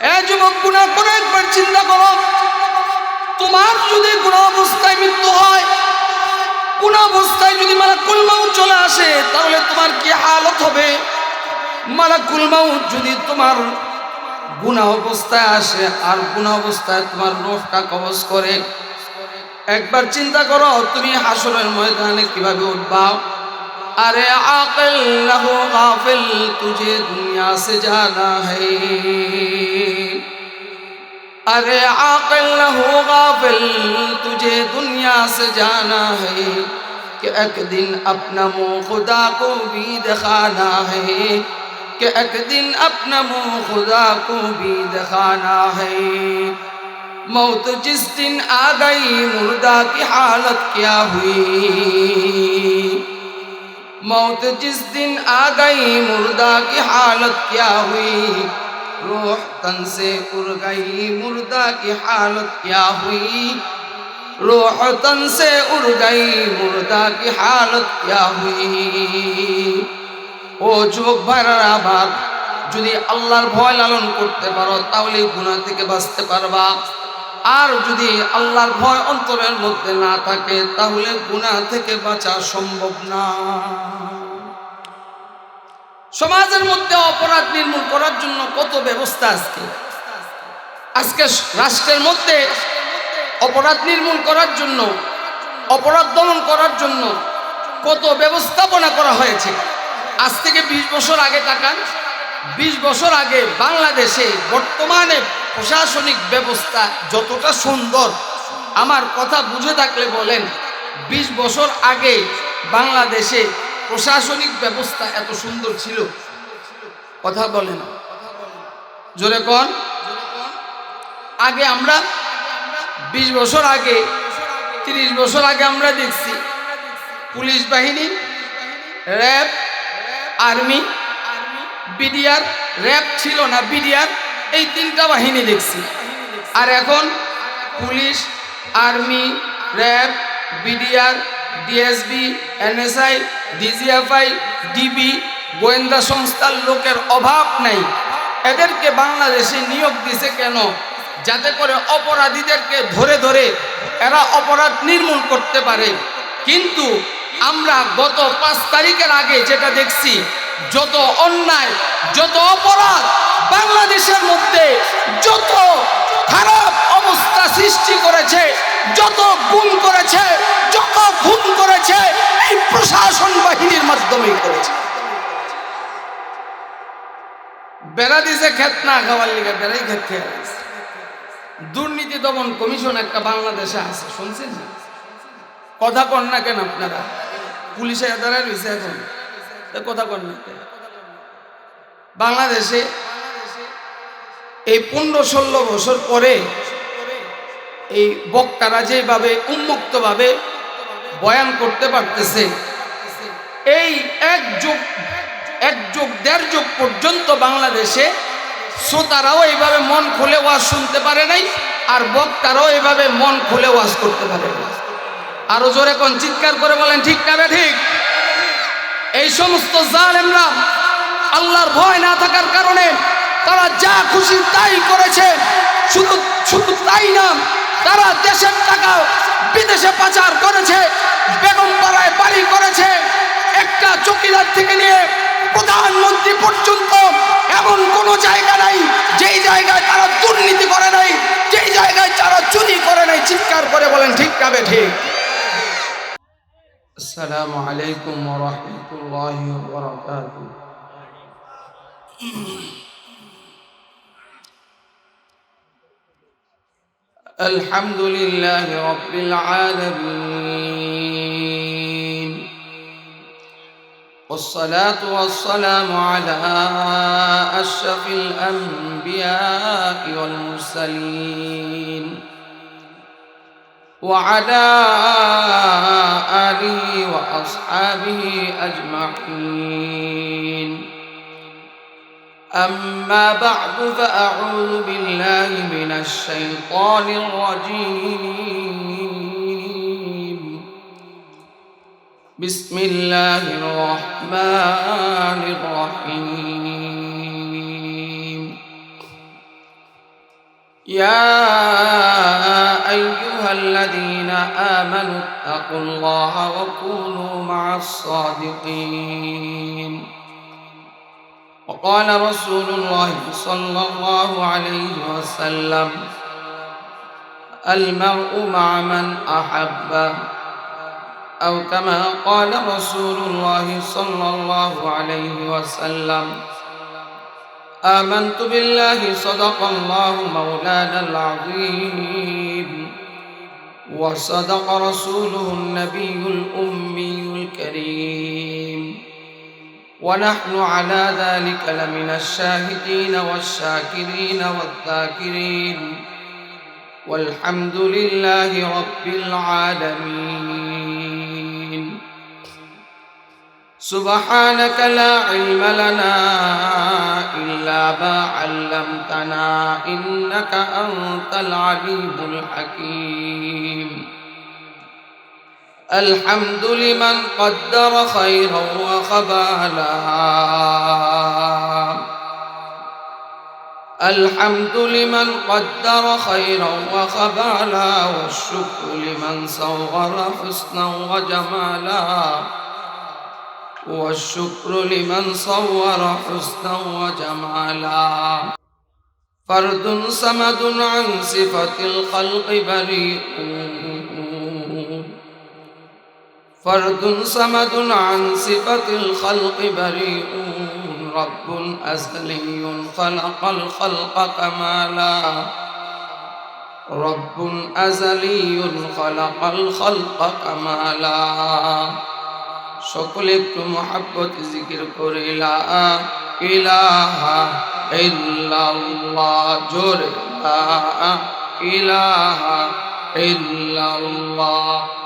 এ যুবক গুণা করে একবার চিন্তা করো। তোমার যদি গুণা অবস্থায় মৃত্যু হয়, কোন অবস্থায় যদি মালাকুল মাউত চলে আসে, তাহলে তোমার কি হালত হবে? মালাকুল মাউত যদি তোমার গুণা অবস্থায় আসে আর গুণা অবস্থায় তোমার রোহটা কবজ করে, একবার চিন্তা করো, তুমি হাসনের ময়দানে কীভাবে উঠবা? ارے عاقل، لہو غافل، تجھے دنیا سے جانا ہے۔ ارے عاقل، لہو غافل، تجھے دنیا سے جانا ہے کہ ایک دن اپنا منہ خدا کو بھی دکھانا ہے۔ کہ ایک دن اپنا منہ خدا کو بھی دکھانا ہے۔ موت جس دن آ گئی، مردہ کی حالت کیا ہوئی؟ मौत जिस दिन आ गई मुर्दा की हालत क्या हुई रूह तन से उड़ गई मुर्दा की हालत क्या हुई रूह तन से उड़ गई मुर्दा की हालत क्या हुई ও যুবক ভাইরা আবার যদি আল্লাহর ভয় লালন করতে পারো তাহলে গুণা থেকে বাঁচতে পারবা আর যদি আল্লাহর ভয় অন্তরের মধ্যে না থাকে, তাহলে গুণা থেকে বাঁচা সম্ভব না। সমাজের মধ্যে অপরাধ নির্মূল করার জন্য কত ব্যবস্থা আজকে? আজকে রাষ্ট্রের মধ্যে অপরাধ নির্মূল করার জন্য, অপরাধ দমন করার জন্য কত ব্যবস্থাপনা করা হয়েছে? আজ থেকে ২০ বছর আগে তাকান ২০ বছর আগে বাংলাদেশে বর্তমানে প্রশাসনিক ব্যবস্থা যতটা সুন্দর, আমার কথা বুঝে থাকলে বলেন ২০ বছর আগে বাংলাদেশে প্রশাসনিক ব্যবস্থা এত সুন্দর ছিল। কথা বলেন জোরে কন। আগে আমরা ২০ বছর আগে ৩০ বছর আগে আমরা দেখছি, পুলিশ বাহিনী, র্যাব, আর্মি, বিডিআর, র্যাব ছিল না, বিডিআর এই তিনটা বাহিনী দেখছি। আর এখন police, army, RAB, BDR, DSB, NSI, DGFI, DB, গোয়েন্দা সংস্থার লোকের অভাব নাই। এদেরকে বাংলাদেশে নিয়োগ দিছে কেন? যাতে করে অপরাধীদেরকে ধরে ধরে এরা অপরাধ নির্মূল করতে পারে। কিন্তু আমরা গত পাঁচ তারিখের আগে যেটা দেখছি, যত অন্যায়, যত অপরাধ বাংলাদেশের মধ্যে, যত খারাপ অবস্থা সৃষ্টি করেছে, যত গুণ করেছে, যত খুন করেছে, এই প্রশাসন বাহিনীর মাধ্যমেই করেছে। বেড়া দিছে ক্ষেত না, খাওয়ার লিগে বেড়াই খেয়ে দুর্নীতি দমন কমিশন একটা বাংলাদেশে আছে, শুনছেন কথা কন না কেন আপনারা? পুলিশের দ্বারা রয়েছে এখন। কথা কন না। বাংলাদেশে এই পনেরো ষোলো বছর পরে এই বক্তারা যেভাবে উন্মুক্তভাবে বয়ান করতে পারতেছে, এই এক যুগ এক যুগ, দেড় যুগ পর্যন্ত বাংলাদেশে শ্রোতারাও এইভাবে মন খুলে ওয়াজ শুনতে পারে নাই আর বক্তারাও এইভাবে মন খুলে ওয়াজ করতে পারে না আরও জোরে কোন চিৎকার করে বলেন, ঠিক না ঠিক? এই সমস্ত জালেমরা আল্লাহর ভয় না থাকার কারণে তারা যা খুশি তাই করেছে। শুধু শুধু তাই না, তারা দেশের টাকা বিদেশে পাচার করেছে, বেগম পাড়ায় বাড়ি করেছে, একটা চকিদার থেকে নিয়ে প্রধানমন্ত্রী পর্যন্ত। এমন কোনো জায়গা নাই, যেই জায়গায় তারা দুর্নীতি করে নাই, যেই জায়গায় তারা চুরি করে নাই, চিৎকার করে বলেন, ঠিক কাবে ঠিক? السلام عليكم ورحمة الله وبركاته. الحمد لله رب العالمين. والصلاة والسلام على أشرف الأنبياء والمرسلين. وعلى آله وأصحابه أجمعين. أما بعد فأعوذ بالله من الشيطان الرجيم. بسم الله الرحمن الرحيم. يا أيها الذين آمنوا اتقوا الله وكونوا مع الصادقين. وقال رسول الله صلى الله عليه وسلم المرء مع من أحب. أو كما قال رسول الله صلى الله عليه وسلم آمنت بالله صدق الله مولانا العظيم. وصدق رسوله النبي الأمي الكريم. ونحن على ذلك لمن الشاهدين والشاكرين والذاكرين. والحمد لله رب العالمين. سبحانك لا علم لنا إلا ما علمتنا إنك أنت العليم الحكيم. الحمد لمن قدر خيرا وخبالا. الحمد لمن قدر خيرا وخبالا. والشكر لمن صور حسنا وجمالا. والشكر لمن صور حسنا وجمالا. فرد صمد عن صفة الخلق بريء. فرد صمد عن صفة الخلق بريء. رب أزلي خلق الخلق كمالا. رب أزلي خلق الخلق كمالا. সকলে একটু মহাব্বত জিকির করে ইলাহা ইল্লাল্লাহ জোরে। ইলাহা ইল্লাল্লাহ।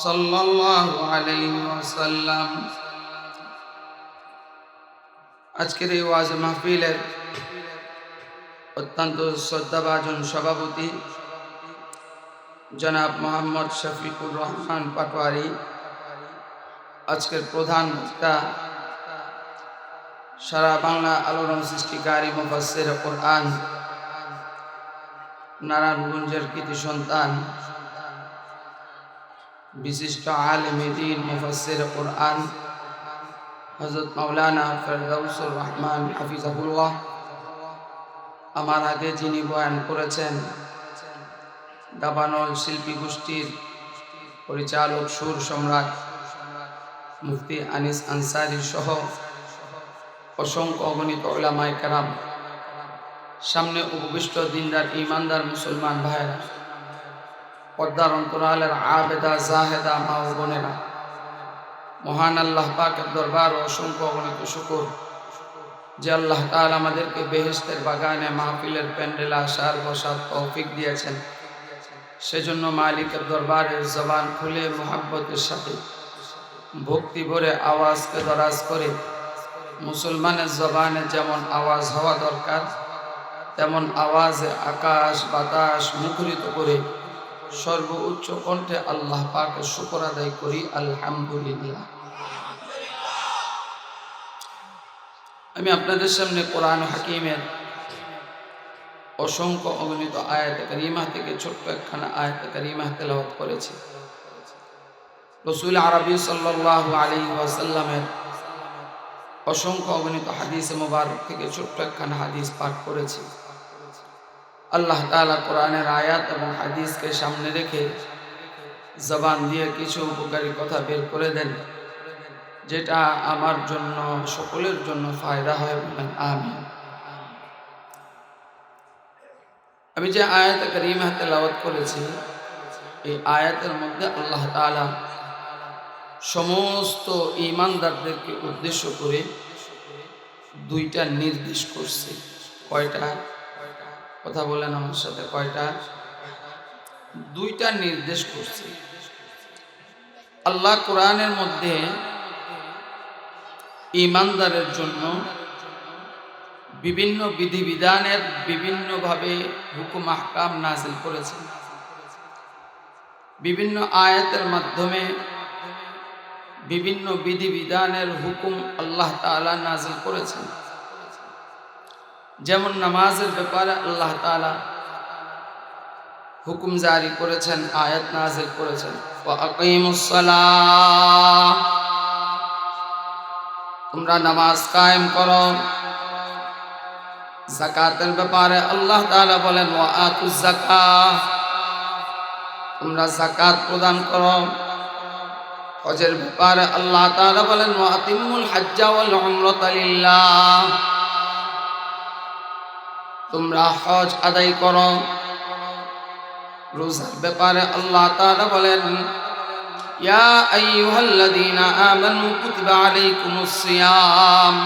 সাল্লাল্লাহু আলাইহি ওয়াসাল্লাম। আজকের এই ওয়াজ মাহফিলের অত্যন্ত শ্রদ্ধাভাজন সভাপতি জনাব মোহাম্মদ শফিকুর রহমান পাটোয়ারি। আজকের প্রধান বক্তা সারা বাংলা আলোড়ন সৃষ্টিকারী মুফাসসির কোরআন, নারায়ণগঞ্জের কৃতি সন্তান বিশিষ্ট আলেমে দিন মুফাসসির কোরআন হযরত মাওলানা ফেরদাউসুর রহমান হাফিজাহুল্লাহ আমার আগে যিনি বয়ান করেছেন দাবানল শিল্পী গোষ্ঠীর পরিচালক সুর সম্রাট মুফতি আনিস আনসারি সহ অসংখ্য অগণিত ওলামায় কারাম, সামনে উপবিষ্ট দিনদার ইমানদার মুসলমান ভাইরা পর্দার অন্তরালের আবেদা, জাহেদা, মা ও বোনেরা। মহান আল্লাহ পাকের দরবার অসংখ্য অগণিত শুকুর। যে আল্লাহ তাল আমাদেরকে বেহেস্তের বাগানে মাহফিলের প্যান্ডেল আসার, বসার তৌফিক দিয়েছেন। সেজন্য মালিকের দরবারের জবান খুলে, মোহাব্বতের সাথে, ভক্তি ভরে আওয়াজকে দরাজ করে, মুসলমানের জবানে যেমন আওয়াজ হওয়া দরকার, তেমন আওয়াজে আকাশ, বাতাস মুখরিত করে সর্বোচ্চ কণ্ঠে আল্লাহ পাকে শুকর আদায় করি, আলহামদুলিল্লাহ। আমি আপনাদের সামনে কোরআন হাকিমের অসংখ্য অগণিত আয়াত করিমা থেকে ছোট্ট একখানা আয়াত করিমা তেলাওয়াত করেছি। রসুল আরবি সাল্লাহ আলী ওয়াসাল্লামের অসংখ্য অগণিত হাদিস মোবারক থেকে ছোট্ট একখানা হাদিস পাঠ করেছি। আল্লাহ তালা কোরআনের আয়াত এবং হাদিসকে সামনে রেখে জবান দিয়ে কিছু উপকারী কথা বের করে দেন, যেটা আমার জন্য, সকলের জন্য ফায়দা হয় বলেন আমি আমি যে আয়াত হাতে লাওয়াত করেছি, এই আয়াতের মধ্যে আল্লাহ তাআলা সমস্ত ইমানদারদেরকে উদ্দেশ্য করে দুইটা নির্দেশ করছে, কয়টা? কথা বলেন আমার সাথে, কয়টা? দুইটা নির্দেশ করছে। আল্লাহ কোরআনের মধ্যে ইমানদারের জন্য বিভিন্ন বিধিবিধানের বিভিন্নভাবে হুকুম, আহকাম নাজিল করেছেন বিভিন্ন আয়াতের মাধ্যমে বিভিন্ন বিধিবিধানের হুকুম আল্লাহ তাআলা নাজিল করেছেন। যেমন নামাজের ব্যাপারে আল্লাহ তাআলা হুকুম জারি করেছেন, আয়াত নাজিল করেছেন। তোমরা নামাজ কায়েম করো। জাকাতের ব্যাপারে আল্লাহ তাআলা বলেন যাকাত। তোমরা জাকাত প্রদান করো। হজের ব্যাপারে আল্লাহ তাআলা বলেন আতিমুল হাজ্জা ওয়াল উমরাতা লিল্লাহ। তোমরা হজ আদায় করো। রোজার ব্যাপারে আল্লাহ তাআলা বলেন, ইয়া আইয়ুহাল্লাযীনা আমানু কুতিবা আলাইকুমুস সিয়াম।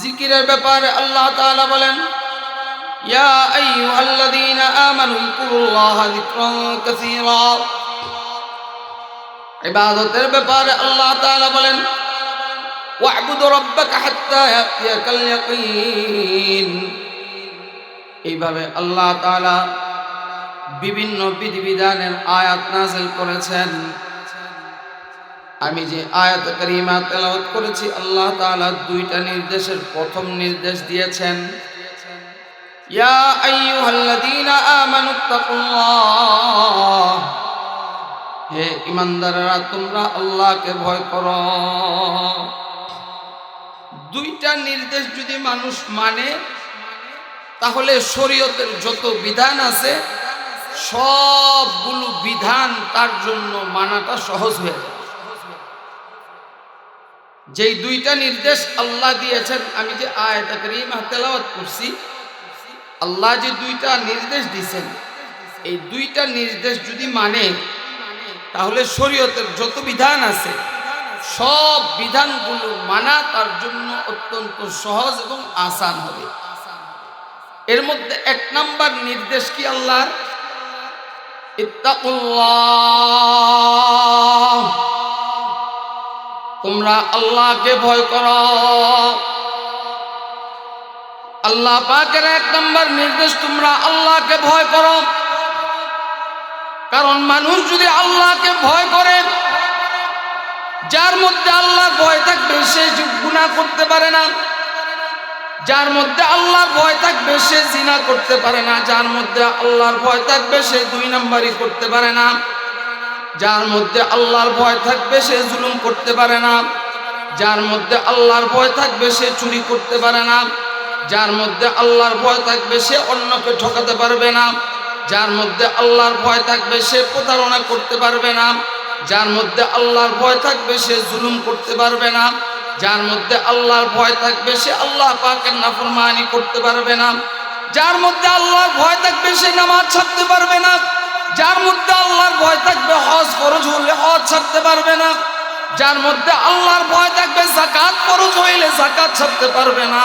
জিকিরের ব্যাপারে আল্লাহ তাআলা বলেন, ইয়া আইয়ুহাল্লাযীনা ব্যাপারে আল্লাহ তাআলা বলেন ওয়া'বুদ রাব্বাকা এইভাবে আল্লাহ তাআলা বিভিন্ন বিধিবিধানের আয়াত নাজিল করেছেন। আমি যে আয়াত করিমা তেলাওয়াত করেছি, আল্লাহ তাআলা দুইটা নির্দেশের প্রথম নির্দেশ দিয়েছেন। ইয়া আইয়ুহাল্লাযীনা আমানুত্তাকুল্লাহ হে ইমানদাররা তোমরা আল্লাহকে ভয় করো। দুইটা নির্দেশ যদি মানুষ মানে তাহলে শরীয়তের যত বিধান আছে, সবগুলো বিধান তার জন্য মানাটা সহজ হয়ে যায়। যেই দুইটা নির্দেশ আল্লাহ দিয়েছেন, আমি যে আয়াত করিমা তেলাওয়াত করছি, আল্লাহ যে দুইটা নির্দেশ দিয়েছেন, এই দুইটা নির্দেশ যদি মানে তাহলে শরীয়তের যত বিধান আছে সব বিধানগুলো মানা তার জন্য অত্যন্ত সহজ এবং আসান হবে। এর মধ্যে এক নাম্বার নির্দেশ কি ইত্তাকুল্লাহ। তোমরা আল্লাহকে ভয় কর। আল্লাহ পাকের এক নম্বর নির্দেশ, তোমরা আল্লাহকে ভয় করো। কারণ মানুষ যদি আল্লাহকে ভয় করে যার মধ্যে আল্লাহর ভয় থাকবে, সে গুণা করতে পারে না। যার মধ্যে আল্লাহর ভয় থাকবে, সে জিনা করতে পারে না। যার মধ্যে আল্লাহর ভয় থাকবে, সে দুই নাম্বারই করতে পারে না। যার মধ্যে আল্লাহর ভয় থাকবে, সে জুলুম করতে পারে না। যার মধ্যে আল্লাহর ভয় থাকবে, সে চুরি করতে পারে না। যার মধ্যে আল্লাহর ভয় থাকবে, সে অন্যকে ঠকাতে পারবে না। যার মধ্যে আল্লাহর ভয় থাকবে, সে প্রতারণা করতে পারবে না। যার মধ্যে আল্লাহর ভয় থাকবে সে জুলুম করতে পারবে না। যার মধ্যে আল্লাহর ভয় থাকবে সে আল্লাহ পাকের নাফরমানি করতে পারবে না। যার মধ্যে আল্লাহর ভয় থাকবে সে নামাজ ছাড়তে পারবে না। যার মধ্যে আল্লাহর ভয় থাকবে হজ ফরজ হলে হজ ছাড়তে পারবে না। যার মধ্যে আল্লাহর ভয় থাকবে জাকাত ফরজ হইলে জাকাত ছাড়তে পারবে না।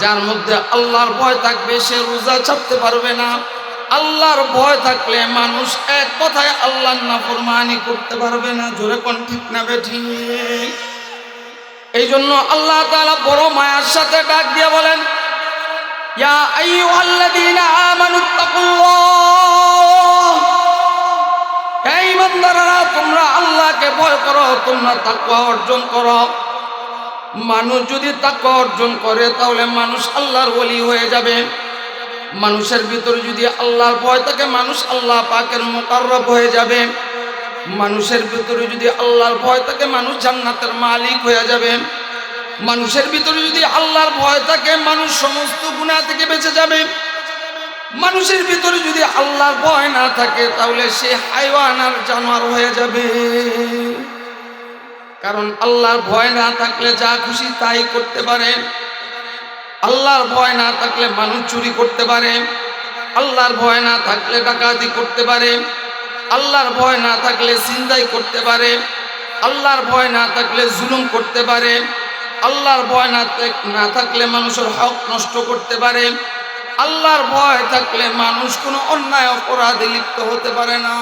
যার মধ্যে আল্লাহর ভয় থাকবে সে রোজা ছাড়তে পারবে না। আল্লাহর ভয় থাকলে মানুষ এক কথায় আল্লাহর নাফরমানি করতে পারবে না। জোরে কোন ঠিক না বেঠি? এই জন্য আল্লাহ তাআলা বড় মায়ার সাথে ডাক দিয়ে বলেন ইমানদাররা তোমরা আল্লাহকে ভয় করো, তোমরা তাকওয়া অর্জন করো। মানুষ যদি তাকওয়া অর্জন করে, তাহলে মানুষ আল্লাহর ওলি হয়ে যাবে। মানুষের ভিতরে যদি আল্লাহর ভয় থাকে, মানুষ আল্লাহ পাকের মোকাররব হয়ে যাবে। মানুষের ভিতরে যদি আল্লাহর ভয় থাকে, মানুষ জান্নাতের মালিক হয়ে যাবে। মানুষের ভিতরে যদি আল্লাহর ভয় থাকে, মানুষ সমস্ত গুণা থেকে বেঁচে যাবে। মানুষের ভিতরে যদি আল্লাহর ভয় না থাকে, তাহলে সে হাইওয়ান আর জানোয়ার হয়ে যাবে। কারণ আল্লাহর ভয় না থাকলে যা খুশি তাই করতে পারে। আল্লাহর ভয় না থাকলে মানুষ চুরি করতে পারে। আল্লাহর ভয় না থাকলে ডাকাতি করতে পারে। আল্লাহর ভয় না থাকলে চিন্তাই করতে পারে। আল্লাহর ভয় না থাকলে জুলুম করতে পারে। আল্লাহর ভয় না না থাকলে মানুষের হক নষ্ট করতে পারে। আল্লাহর ভয় থাকলে মানুষ কোনো অন্যায় অপরাধে লিপ্ত হতে পারে না।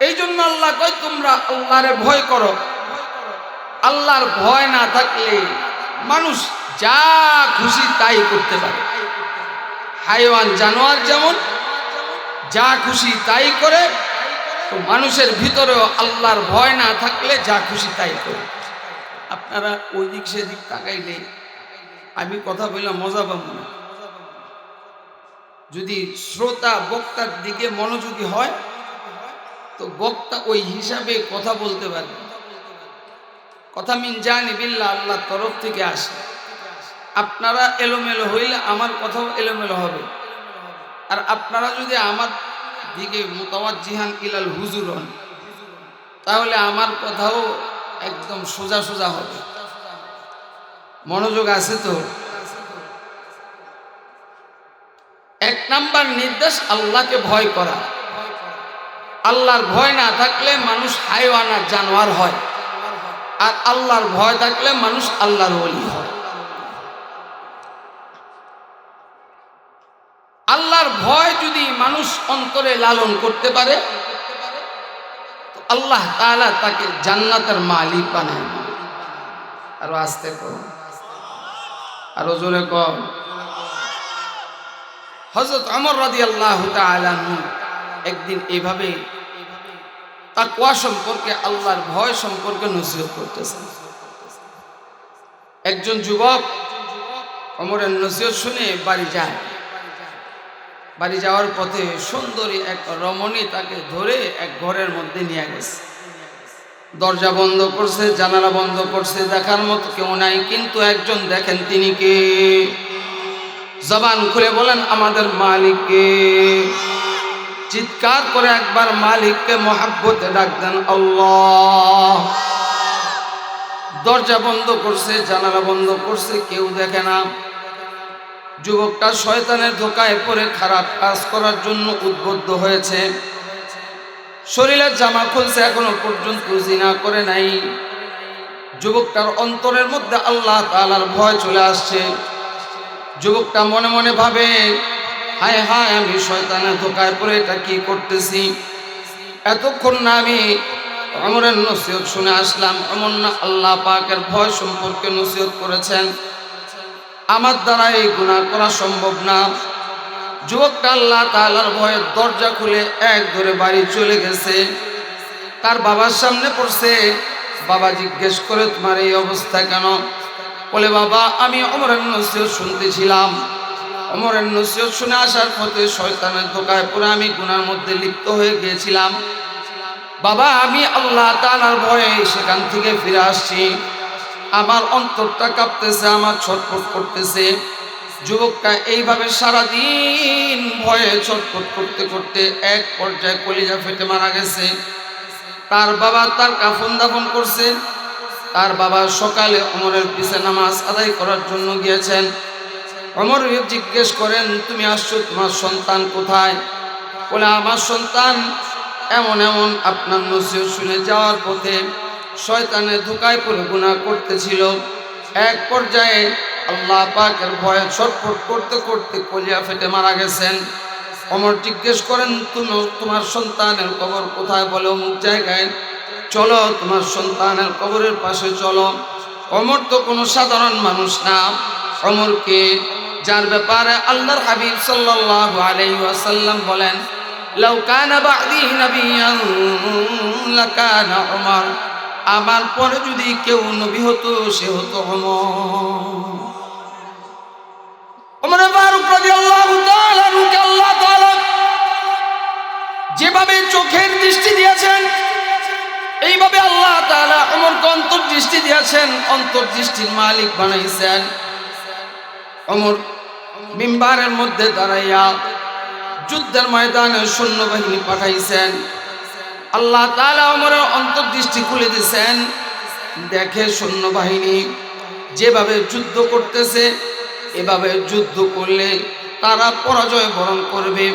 এই জন্য আল্লাহ কয়, তোমরা আল্লাহরে ভয় করো। আল্লাহর ভয় না থাকলে মানুষ যা খুশি তাই করতে পারে। হাইওয়ান জানোয়ার যেমন, যা খুশি তাই করে, তো মানুষের ভিতরেও আল্লাহর ভয় না থাকলে যা খুশি তাই করে। আপনারা ওই দিক সেদিক তাকাইলে আমি কথা বললাম, মজা পাবো না। যদি শ্রোতা বক্তার দিকে মনোযোগী হয়, তো বক্তা ওই হিসাবে কথা বলতে পারে। কথা মিন জানি বিল্লা আল্লাহর তরফ থেকে আসে। আপনারা এলোমেলো হইলে আমার কথাও এলোমেলো হবে। আর আপনারা যদি আমার দিকে মোতাবাজিহান ইলাল হুজুর হন, তাহলে আমার কথাও একদম সোজা সোজা হবে। মনোযোগ আছে তো? এক নাম্বার নির্দেশ, আল্লাহকে ভয় করা। আল্লাহর ভয় না থাকলে মানুষ হাইওয়ানা জানোয়ার হয়। আর আল্লাহর ভয় থাকলে মানুষ আল্লাহর ওলি হয়। আল্লাহর ভয় যদি মানুষ অন্তরে লালন করতে পারে আল্লাহ তাআলা তাকে জান্নাতের মালিক বানায়। আরও আস্তে কর আরও জোরে কর হজরত অমর রাদি আল্লাহ একদিন এইভাবে তাকওয়া সম্পর্কে, আল্লাহর ভয় সম্পর্কে নসিহত করতেছেন একজন যুবক অমরের নসিহত শুনে বাড়ি যায়। বাড়ি যাওয়ার পথে সুন্দরী এক রমণী তাকে ধরে এক ঘরের মধ্যে নিয়ে গেছে। দরজা বন্ধ করছে, জানালা বন্ধ করছে, দেখার মতো কেউ নাই, কিন্তু একজন দেখেন তিনি কে? জবান খুলে বলেন, আমাদের মালিককে চিৎকার করে একবার মালিককে মহাব্বতে ডাক দেন, আল্লাহ! দরজা বন্ধ করছে, জানালা বন্ধ করছে, কেউ দেখে না। যুবকটা শয়তানের ধোকায় পড়ে খারাপ কাজ করার জন্য উদ্বুদ্ধ হয়েছে। শরীরের জামা খুলছে, এখনও পর্যন্ত জিনা করে নাই। যুবকটার অন্তরের মধ্যে আল্লাহ তাআলার ভয় চলে আসছে। যুবকটা মনে মনে ভাবে হায় হায়, আমি শয়তানের ধোকায় পড়ে, এটা কি করতেছি? এতক্ষণ না আমি অমরের নসিহত শুনে আসলাম, এমন না আল্লাহ পাকের ভয় সম্পর্কে নসিহত করেছেন। আমার দ্বারা এই গুণা করা সম্ভব না। যুবকটা আল্লাহ তাআলার ভয়ের দরজা খুলে এক ধরে বাড়ি চলে গেছে। তার বাবার সামনে পড়ছে। বাবা জিজ্ঞেস করে, তোমার এই অবস্থা কেন? বলে, বাবা, আমি অমরের নসিহত শুনতেছিলাম। অমরের নসিহত শুনে আসার পথে শয়তানের ধোকায় পরে আমি গুনার মধ্যে লিপ্ত হয়ে গিয়েছিলাম। বাবা, আমি আল্লাহ তাআলার ভয়ে সেখান থেকে ফিরে আসছি। আমার অন্তরটা কাঁপতেছে, আমার ছটফট করতেছে। যুবকটা এইভাবে সারাদিন ভয়ে ছটফট করতে করতে এক পর্যায়ে কলিজা ফেটে মারা গেছে। তার বাবা তার কাফন দাফন করছে। তার বাবা সকালে অমরের পিছে নামাজ আদায় করার জন্য গিয়েছেন। অমর জিজ্ঞেস করেন, তুমি আসছো, তোমার সন্তান কোথায়? বলে, আমার সন্তান এমন এমন, আপনার নসিহত শুনে যাওয়ার পথে শয়তানের ধোকায় পড়ে গুণা করতেছিল। এক পর্যায়ে আল্লাহ পাকের ভয়ে ছটফট করতে করতে কলিয়া ফেটে মারা গেছেন। অমর জিজ্ঞেস করেন, তুমি, তোমার সন্তানের কবর কোথায়? বলে, অমুক জায়গায়। চলো, তোমার সন্তানের কবরের পাশে চলো। অমর তো কোনো সাধারণ মানুষ না। অমরকে যার ব্যাপারে আল্লাহর হাবিব সাল্লাল্লাহু আলাইহি ওয়াসাল্লাম বলেন, লাউ কানা বাদি নবিয়ান লাকানা উমর। আমার পরে যদি কেউ নবী হতো, সে হতো ওমর ফারুক রাদিয়াল্লাহু তাআলা আল্লাহ তাআলা যেভাবে চোখের দৃষ্টি দিয়েছেন, এইভাবে আল্লাহ তাআলা ওমরকে অন্তর্দৃষ্টি দিয়েছেন, অন্তর্দৃষ্টির মালিক বানাইছেন। অমর মিম্বারের মধ্যে দাঁড়াইয়া যুদ্ধের ময়দানে সৈন্যবাহিনী পাঠাইছেন। আল্লাহ তাআলা ওমরের অন্তর্দৃষ্টি খুলে দিয়েছেন দেখে সৈন্যবাহিনী যেভাবে যুদ্ধ করতেছে, এভাবে যুদ্ধ করলে তারা পরাজয় বরণ করবে।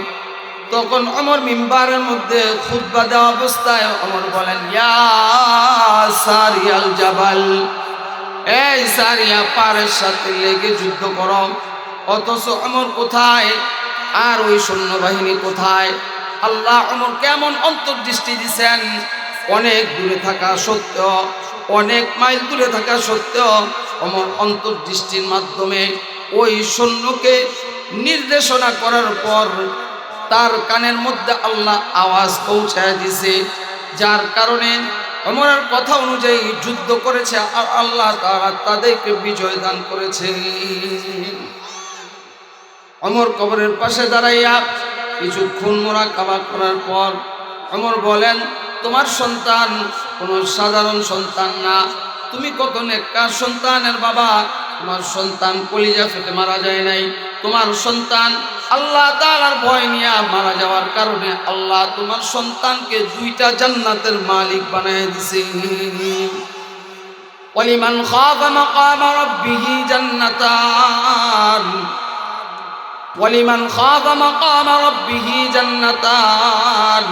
তখন অমর মিম্বারের মধ্যে খুদ্া দেওয়া অবস্থায় অমর বলেন, ইয়া সারিয়াল জাবাল এই সারিয়া পারের সাথে লেগে যুদ্ধ করো। অথচ অমর কোথায়? আর ওই সৈন্যবাহিনী কোথায়? আল্লাহ অমর কেমন অন্তর্দৃষ্টি দিছেন? অনেক দূরে থাকা সত্ত্বেও, অনেক মাইল দূরে থাকা সত্ত্বেও অমর অন্তর্দৃষ্টির মাধ্যমে ওই সৈন্যকে নির্দেশনা করার পর তার কানের মধ্যে আল্লাহ আওয়াজ পৌঁছায় দিছে। যার কারণে অমরের কথা অনুযায়ী যুদ্ধ করেছে, আর আল্লাহ তারা তাদেরকে বিজয় দান করেছে। অমর কবরের পাশে দাঁড়াইয়া কিছুক্ষণ মোরা কাবা করার পর অমর বলেন, তোমার সন্তান কোনো সাধারণ সন্তান না। তুমি কত একটা সন্তানের বাবা? তোমার সন্তান কলিজা ফেটে মারা যায় নাই। তোমার সন্তান আল্লাহ তালার ভয় নিয়ে মারা যাওয়ার কারণে আল্লাহ তোমার সন্তানকে দুইটা জান্নাতের মালিক বানায় দিছে। ওয়ালিমান খাফা মাকাম রাব্বিহি জান্নাতান। ওয়ালিমান খাফা মাকাম রাব্বিহি জান্নাতান।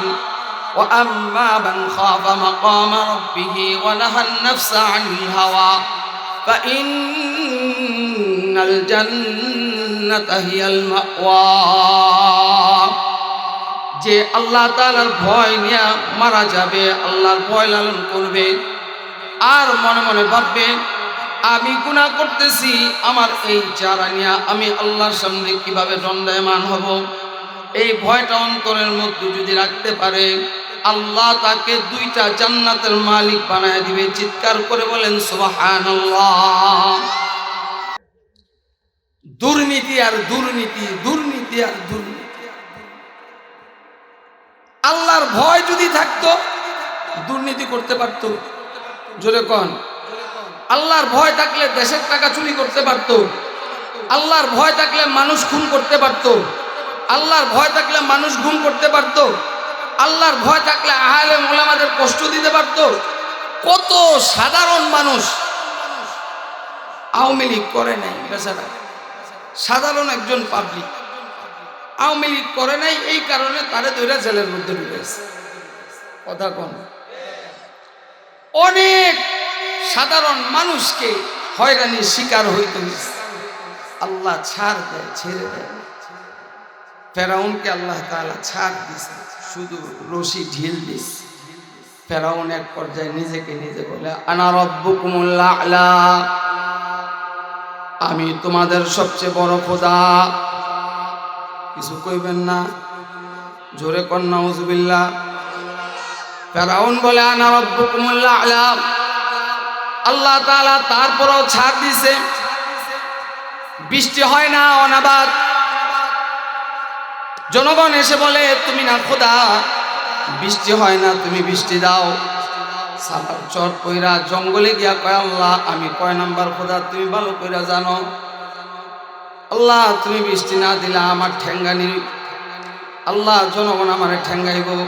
وأما من خاف مقام ربه ونهى النفس عن الهوى فإن الجنة هي المأوى যে আল্লাহ তাআলার ভয় নিয়ে মারা যাবে আল্লাহর ভয় লালন করবে আর মনে মনে ভাববে আমি গুনাহ করতেছি আমার এই চারা নিয়ে আমি আল্লাহর সামনে কিভাবে দণ্ডায়মান হব এই ভয়টা অন্তরের মধ্যে যদি রাখতে পারে আল্লাহ তাকে দুইটা জান্নাতের মালিক বানায় দিবে। চিৎকার করে বলেন, সুবহানাল্লাহ। দুর্নীতি আর দুর্নীতি দুর্নীতি আর দুর্নীতি আল্লাহর ভয় যদি থাকতো, দুর্নীতি করতে পারতো। জোরে কন। আল্লাহর ভয় থাকলে দেশের টাকা চুরি করতে পারত। আল্লাহর ভয় থাকলে মানুষ খুন করতে পারত। আল্লাহর ভয় থাকলে মানুষ ঘুম করতে পারত। আল্লাহর ভয় থাকলে আহলে মোলামাদের কষ্ট দিতে পারত। কত সাধারণ মানুষ আওয়ামী লীগ করে নাই বেচারা সাধারণ একজন পাবলিক আওয়ামী লীগ করে নাই, এই কারণে তারে দৈরা জেলের মধ্যে ঢুকেছে কথা কন। অনেক সাধারণ মানুষকে হয়রানির শিকার হইতে আল্লাহ ছাড় দেয়, ছেড়ে দেয়। ফেরাউনকে আল্লাহ তাআলা ছাড় দিছে শুধু রশি ঢিল দিস। ফেরাউন এক পর্যায়ে নিজেকে নিজে বলে, আনা রব্বুকুমুল্লাহ আলা। আমি তোমাদের সবচেয়ে বড় খোদা। কিছু কইবেন না? জোরে কন্যা উজুবিল্লাহ ফেরাউন বলে, আনা রব্বুকুমুল্লাহ আলা। আল্লাহ তাআলা তারপরও ছাড় দিছে। বৃষ্টি হয় না অনাবাদ। জনগণ এসে বলে, তুমি না খোদা, বৃষ্টি হয় না, তুমি বৃষ্টি দাও। সালার চট কইরা জঙ্গলে গিয়া কয়, আল্লাহ, আমি কয় নাম্বার খোদা, তুমি ভালো কইরা জানো। আল্লাহ, তুমি বৃষ্টি না দিলে আমার ঠেঙ্গানি আল্লাহ, জনগণ আমার ঠেঙ্গাইব।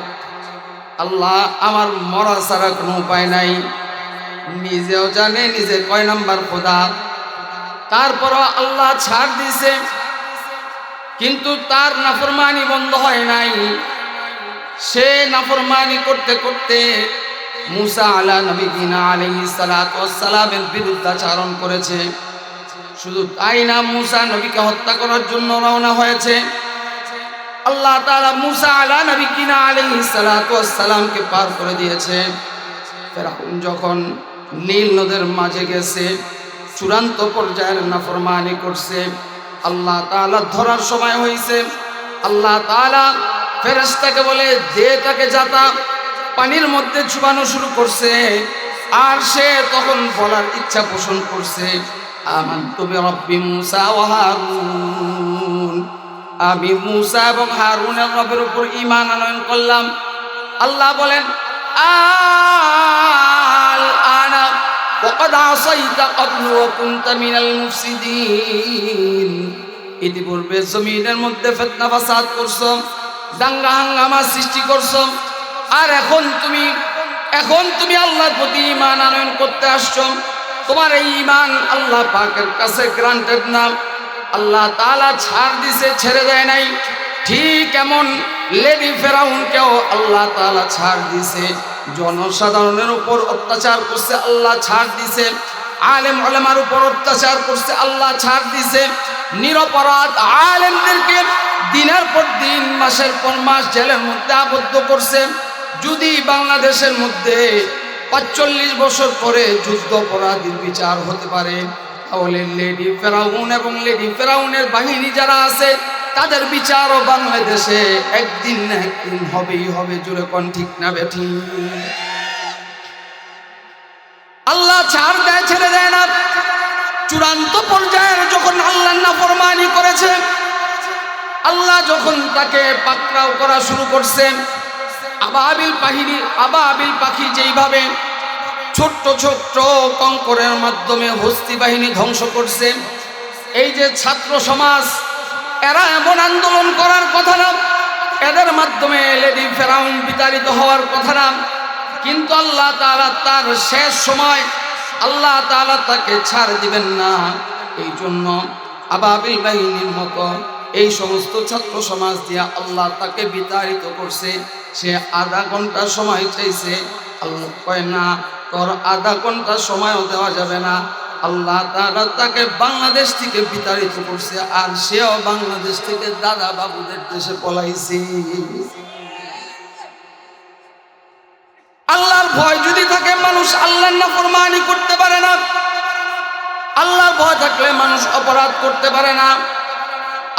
আল্লাহ, আমার মরা ছাড়া কোনো উপায় নাই। নিজেও জানে, নিজে কয় নাম্বার খোদা। তারপরও আল্লাহ ছাড় দিছে। কিন্তু তার নাফরমানি বন্ধ হয় নাই। সে নাফরমানি করতে করতে মুসা আলা নবীনা আলাইহি সালামের বিরুদ্ধাচারণ করেছে। শুধু তাই না, মুসা নবীকে হত্যা করার জন্য রওনা হয়েছে। আল্লাহ তাআলা মুসা আলা নবীনা আলাইহি সালামকে পার করে দিয়েছে। ফেরাউন যখন নীল নদের মাঝে গেছে, চূড়ান্ত পর্যায়ের নাফরমানি করছে আল্লাহ তাআলা ধরার সময় হয়েছে আল্লাহ তাআলা ফেরেশতাকে বলে, যে তাকে যাতা পানির মধ্যে চুবানো শুরু করছে, আর সে তখন বলার ইচ্ছা পোষণ করছে আমান তুমি রব্বি মুসা ও হারুন। আমি মুসা এবং হারুনের রবের উপর ইমান আনয়ন করলাম। আল্লাহ বলেন আনা وقد عصيت قبل وكنت من المفسدين ইতিপূর্বে জমিনের মধ্যে ফেতনা ফাসাদ করছো দাঙ্গা হাঙ্গামা সৃষ্টি করছো আর এখন তুমি এখন তুমি আল্লাহর প্রতি ইমান আনয়ন করতে আসছো তোমার এই ইমান আল্লাহ পাকের কাছে গ্রান্টেড না আল্লাহ তাআলা ছাড় দিছে ছেড়ে দেয় নাই ঠিক এমন লেডি ফেরাউনকেও আল্লাহ তাআলা ছাড় দিছে। জনসাধারণের উপর অত্যাচার করছে, আল্লাহ ছাড় দিছে। আলেম আলেমার উপর অত্যাচার করছে, আল্লাহ ছাড় দিছে। নিরপরাধ আলেমদেরকে দিনের পর দিন, মাসের পর মাস জেলের মধ্যে আবদ্ধ করছে। যদি বাংলাদেশের মধ্যে পাঁচচল্লিশ বছর পরে যুদ্ধ অপরাধীর বিচার হতে পারে তাহলে লেডি ফেরাউন এবং লেডি ফেরাউনের বাহিনী যারা আছে, তাদের বিচারও বাংলাদেশে একদিন না একদিন হবেই হবে জুড়ে কোন ঠিক না বেঠি? আল্লাহ ছাড় দেয়, ছেড়ে দেয় না। চূড়ান্ত পর্যায়ের যখন আল্লাহ না নাফরমানি করেছে, আল্লাহ যখন তাকে পাকড়াও করা শুরু করছেন, আবাবিল বাহিনী, আবাবিল পাখি যেইভাবে ছোট্ট ছোট্ট কঙ্করের মাধ্যমে হস্তি বাহিনী ধ্বংস করছে। এই যে ছাত্র সমাজ, এরা এমন আন্দোলন করার কথা না। এদের মাধ্যমে লেডি ফেরাউন বিতাড়িত হওয়ার কথা না। কিন্তু আল্লাহ তালা তার শেষ সময়, আল্লাহ তাআলা তাকে ছাড় দিবেন না। এই জন্য আবাবিল বাহিনীর মতো এই সমস্ত ছাত্র সমাজ দিয়া আল্লাহ তাকে বিতাড়িত করছে। সে আধা ঘণ্টা সময় চাইছে। আল্লাহ কয়, না তোর আধা ঘণ্টা সময়ও দেওয়া যাবে না। আল্লাহ তাআলা তাকে বাংলাদেশ থেকে বিতাড়িত করছে, আর সেও বাংলাদেশ থেকে দাদা বাবুদের দেশে পলাইছে। আল্লাহর ভয় যদি থাকে, মানুষ আল্লাহর নাফরমানি করতে পারে না। আল্লাহর ভয় থাকলে মানুষ অপরাধ করতে পারে না।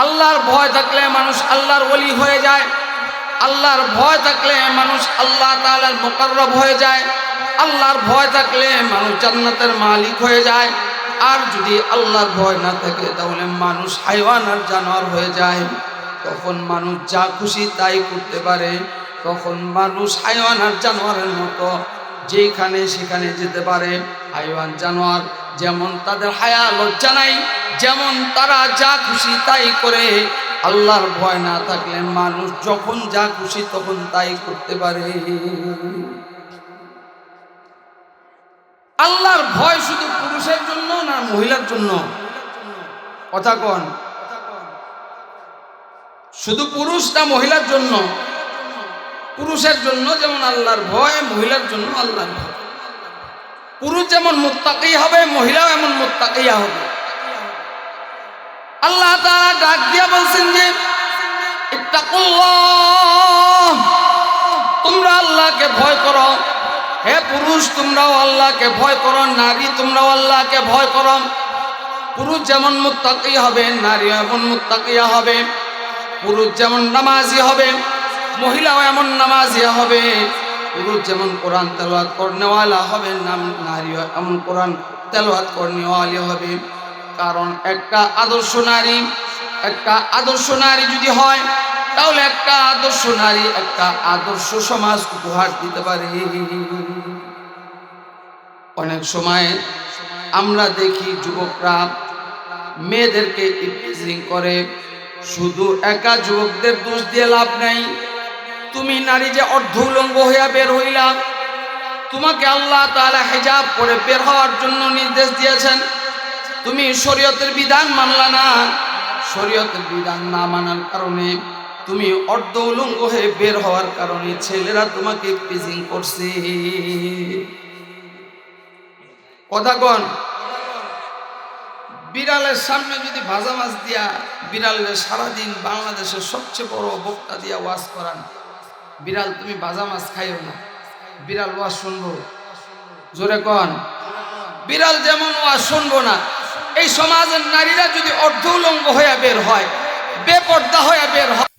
আল্লাহর ভয় থাকলে মানুষ আল্লাহর ওলি হয়ে যায়। আল্লাহর ভয় থাকলে মানুষ আল্লাহ তাআলার মোকাররব হয়ে যায়। আল্লাহর ভয় থাকলে মানুষ জান্নাতের মালিক হয়ে যায়। আর যদি আল্লাহর ভয় না থাকে, তাহলে মানুষ হাইওয়ান আর জানোয়ার হয়ে যায়। তখন মানুষ যা খুশি তাই করতে পারে। তখন মানুষ হাইওয়ান আর জানোয়ারের মতো যেখানে সেখানে যেতে পারে। হাইওয়ান, জানোয়ার যেমন তাদের হায়া, লজ্জা নাই, যেমন তারা যা খুশি তাই করে। আল্লাহর ভয় না থাকলে মানুষ যখন যা খুশি তখন তাই করতে পারে। আল্লাহর ভয় শুধু পুরুষের জন্য না মহিলার জন্য? কথা কন। শুধু পুরুষ না মহিলার জন্য? পুরুষের জন্য যেমন আল্লাহর ভয়, মহিলার জন্য আল্লাহর ভয়। পুরুষ যেমন মুত্তাকি হবে, মহিলাও এমন মুত্তাকিয়া হবে। আল্লাহ তাআলা ডাক দিয়া বলছেন যে তোমরা আল্লাহকে ভয় করো। হে পুরুষ, তোমরাও আল্লাহকে ভয় করো, নারী, তোমরাও আল্লাহকে ভয় করো। পুরুষ যেমন মুত্তাকি হবে, নারী এমন মুত্তাকিয়া হবে। পুরুষ যেমন নামাজি হবে, মহিলাও এমন নামাজিয়া হবে। পুরুষ যেমন কোরআন তেলাওয়াত করনেওয়ালা হবে, নাম নারীও এমন কোরআন তেলাওয়াত করনেওয়ালি হবে। কারণ একটা আদর্শ নারী, একটা আদর্শ নারী যদি হয় তাহলে একটা আদর্শ নারী, একটা আদর্শ সমাজ উপহার দিতে পারে। অনেক সময় আমরা দেখি যুবকরা মেয়েদেরকে ইপটিজিং করে, শুধু একা যুবকদের দোষ দিয়ে লাভ নেই। তুমি নারী যে অর্ধ উলঙ্গ হইয়া বের হইলা, তোমাকে আল্লাহ তাআলা হেজাব করে বের হওয়ার জন্য নির্দেশ দিয়েছেন। তুমি শরীয়তের বিধান মানলা না। শরীয়তের বিধান না মানার কারণে তুমি অর্ধ উলঙ্গ হয়ে বের হওয়ার কারণে ছেলেরা তোমাকে পিজিং করছে। কথা কন বিড়ালের সামনে যদি ভাজা মাছ দিয়া বিড়ালের সারাদিন বাংলাদেশের সবচেয়ে বড় বক্তা দিয়া ওয়াজ করান, বিড়াল তুমি ভাজা মাছ খাইও না। বিড়াল ওয়াজ শুনব। জোরে কন, বিড়াল যেমন ওয়াজ শুনব না, এই সমাজের নারীরা যদি অর্ধ উলঙ্গ হয়ে বের হয়, বেপর্দা হয়ে বের হয়